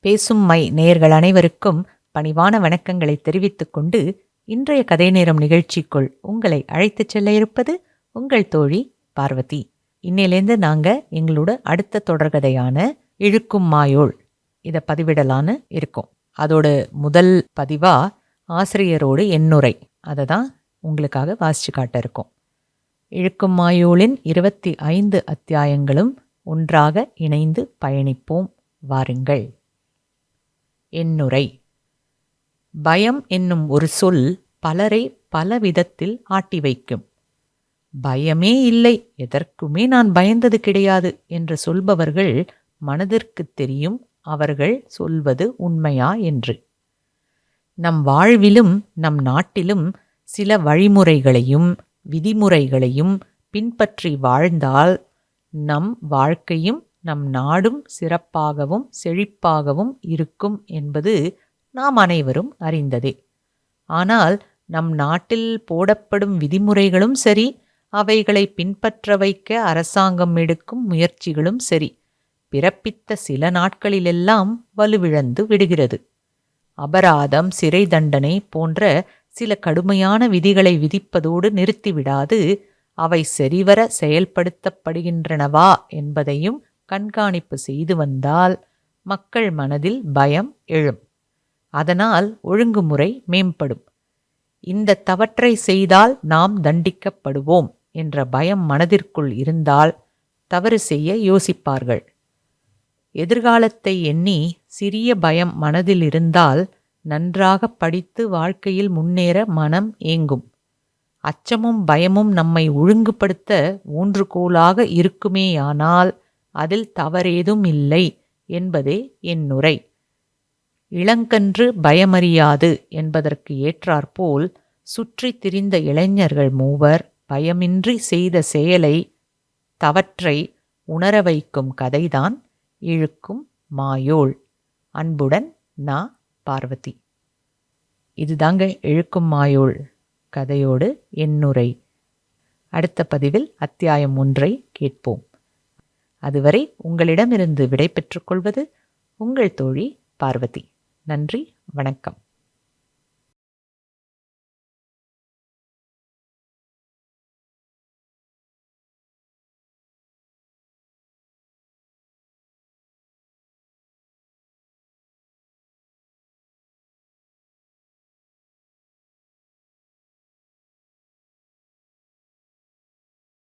பேசும் மை நேயர்கள் அனைவருக்கும் பணிவான வணக்கங்களை தெரிவித்துக் கொண்டு இன்றைய கதை நேரம் நிகழ்ச்சிக்குள் உங்களை அழைத்துச் செல்ல இருப்பது உங்கள் தோழி பார்வதி. இன்னையிலேருந்து நாங்கள் எங்களோட அடுத்த தொடர்கதையான இழுக்கும் மாயோள் இதை பதிவிடலான்னு இருக்கோம். அதோட முதல் பதிவா ஆசிரியரோடு எண்ணுரை. அதை தான் உங்களுக்காக வாசிச்சு காட்ட இருக்கோம். இழுக்கும் மாயோளின் இருபத்தி ஐந்து அத்தியாயங்களும் ஒன்றாக இணைந்து பயணிப்போம். வாருங்கள். எண்ணுரை பயம் என்னும் ஒரு சொல் பலரை பல விதத்தில் ஆட்டி வைக்கும். பயமே இல்லை எதற்குமே நான் பயந்தது கிடையாது என்று சொல்பவர்கள் மனதிற்கு தெரியும் அவர்கள் சொல்வது உண்மையா என்று. நம் வாழ்விலும் நம் நாட்டிலும் சில வழிமுறைகளையும் விதிமுறைகளையும் பின்பற்றி வாழ்ந்தால் நம் வாழ்க்கையும் நம் நாடும் சிறப்பாகவும் செழிப்பாகவும் இருக்கும் என்பது நாம் அனைவரும் அறிந்ததே. ஆனால் நம் நாட்டில் போடப்படும் விதிமுறைகளும் சரி அவைகளை பின்பற்ற வைக்க அரசாங்கம் எடுக்கும் முயற்சிகளும் சரி பிறப்பித்த சில நாட்களிலெல்லாம் வலுவிழந்து விடுகிறது. அபராதம் சிறை தண்டனை போன்ற சில கடுமையான விதிகளை விதிப்பதோடு நிறுத்திவிடாது அவை சரிவர செயல்படுத்தப்படுகின்றனவா என்பதையும் கண்காணிப்பு செய்து வந்தால் மக்கள் மனதில் பயம் எழும். அதனால் ஒழுங்குமுறை மேம்படும். இந்த தவற்றை செய்தால் நாம் தண்டிக்கப்படுவோம் என்ற பயம் மனதிற்குள் இருந்தால் தவறு செய்ய யோசிப்பார்கள். எதிர்காலத்தை எண்ணி சிறிய பயம் மனதில் இருந்தால் நன்றாக படித்து வாழ்க்கையில் முன்னேற மனம் ஏங்கும். அச்சமும் பயமும் நம்மை ஒழுங்குபடுத்த ஊன்றுகோலாக இருக்குமேயானால் அதில் தவறேதும் இல்லை என்பதே என்னுரை இளங்கன்று பயமறியாது என்பதற்கு ஏற்றாற்போல் சுற்றித் திரிந்த இளைஞர்கள் மூவர் பயமின்றி செய்த செயலை தவற்றை உணர வைக்கும் கதைதான் இழுக்கும் மாயோள். அன்புடன் நா. பார்வதி. இதுதாங்க இழுக்கும் மாயோள் கதையோடு என்னுரை அடுத்த பதிவில் அத்தியாயம் ஒன்றை கேட்போம். அதுவரை உங்களிடமிருந்து விடை பெற்றுக்கொள்வது உங்கள் தோழி பார்வதி. நன்றி வணக்கம்.